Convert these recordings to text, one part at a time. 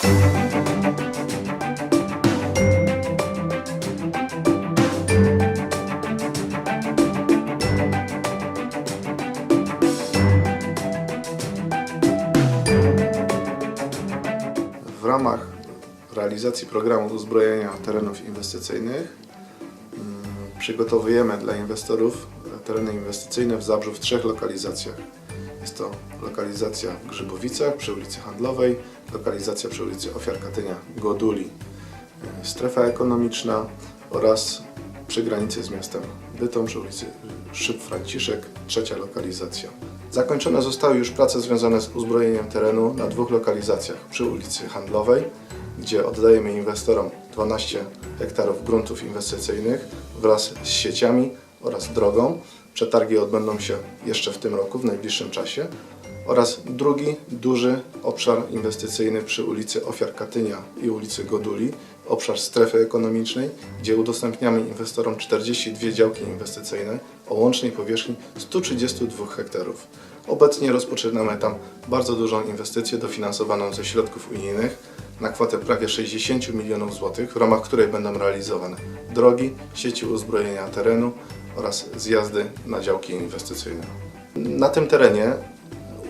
W ramach realizacji programu uzbrojenia terenów inwestycyjnych mm, przygotowujemy dla inwestorów tereny inwestycyjne w Zabrzu w trzech lokalizacjach. Jest to lokalizacja w Grzybowicach przy ulicy Handlowej, lokalizacja przy ulicy Ofiar Katynia Goduli, y, strefa ekonomiczna oraz przy granicy z miastem Bytom przy ulicy Szyb Franciszek, trzecia lokalizacja. Zakończone zostały już prace związane z uzbrojeniem terenu na dwóch lokalizacjach. Przy ulicy Handlowej, gdzie oddajemy inwestorom 12 hektarów gruntów inwestycyjnych wraz z sieciami oraz drogą. Przetargi odbędą się jeszcze w tym roku, w najbliższym czasie. Oraz drugi duży obszar inwestycyjny przy ulicy Ofiar Katynia i ulicy Goduli, obszar strefy ekonomicznej, gdzie udostępniamy inwestorom 42 działki inwestycyjne o łącznej powierzchni 132 hektarów. Obecnie rozpoczynamy tam bardzo dużą inwestycję dofinansowaną ze środków unijnych na kwotę prawie 60 milionów złotych, w ramach której będą realizowane drogi, sieci uzbrojenia terenu oraz zjazdy na działki inwestycyjne. Na tym terenie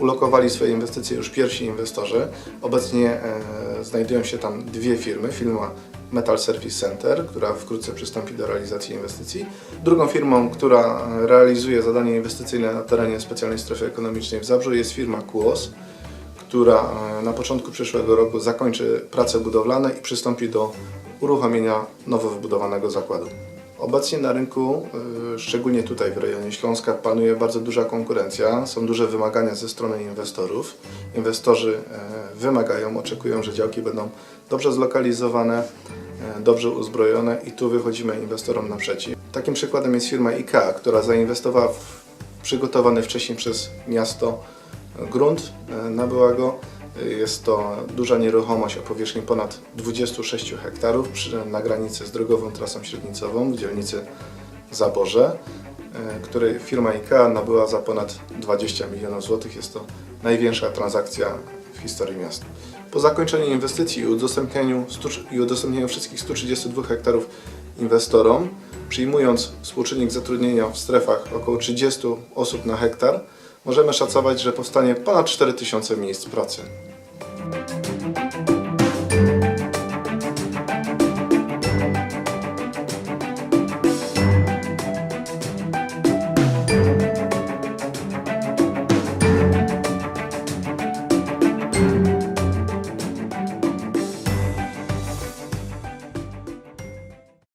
ulokowali swoje inwestycje już pierwsi inwestorzy. Obecnie e, znajdują się tam dwie firmy. Firma Metal Service Center, która wkrótce przystąpi do realizacji inwestycji. Drugą firmą, która realizuje zadanie inwestycyjne na terenie specjalnej strefy ekonomicznej w Zabrzu jest firma KUOS, która e, na początku przyszłego roku zakończy prace budowlane i przystąpi do uruchomienia nowo wybudowanego zakładu. Obecnie na rynku, y, szczególnie tutaj w rejonie Śląska, panuje bardzo duża konkurencja, są duże wymagania ze strony inwestorów. Inwestorzy e, wymagają, oczekują, że działki będą dobrze zlokalizowane, e, dobrze uzbrojone i tu wychodzimy inwestorom naprzeciw. Takim przykładem jest firma IKEA, która zainwestowała w przygotowany wcześniej przez miasto grunt, e, nabyła go. Jest to duża nieruchomość o powierzchni ponad 26 hektarów na granicy z drogową trasą średnicową w dzielnicy Zaborze, e, której firma IKEA nabyła za ponad 20 milionów złotych. Jest to największa transakcja w historii miasta. Po zakończeniu inwestycji i udostępnieniu, 100, i udostępnieniu wszystkich 132 hektarów inwestorom, przyjmując współczynnik zatrudnienia w strefach około 30 osób na hektar, możemy szacować, że powstanie ponad 4000 miejsc pracy.